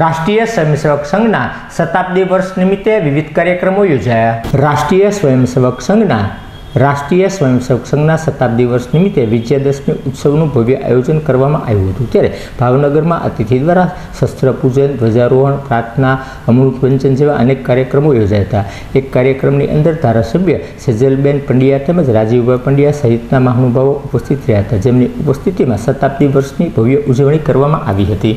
રાષ્ટ્રીય સ્વયંસેવક સંઘના શતાબ્દી વર્ષ નિમિત્તે વિવિધ કાર્યક્રમો યોજાયા. રાષ્ટ્રીય સ્વયંસેવક સંઘના રાષ્ટ્રીય સ્વયંસેવક સંઘના શતાબ્દી વર્ષ નિમિત્તે વિજયાદશમી ઉત્સવનું ભવ્ય આયોજન કરવામાં આવ્યું હતું. ત્યારે ભાવનગરમાં અતિથિ દ્વારા શસ્ત્ર પૂજન, ધ્વજારોહણ, પ્રાર્થના અમૃત વંચન જેવા અનેક કાર્યક્રમો યોજાયા હતા. એક કાર્યક્રમની અંદર ધારાસભ્ય સેજલબેન પંડ્યા તેમજ રાજીવભાઈ પંડ્યા સહિતના મહાનુભાવો ઉપસ્થિત રહ્યા હતા. જેમની ઉપસ્થિતિમાં શતાબ્દી વર્ષની ભવ્ય ઉજવણી કરવામાં આવી હતી.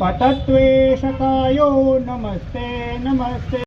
પતત્વે સકાયો નમસ્તે નમસ્તે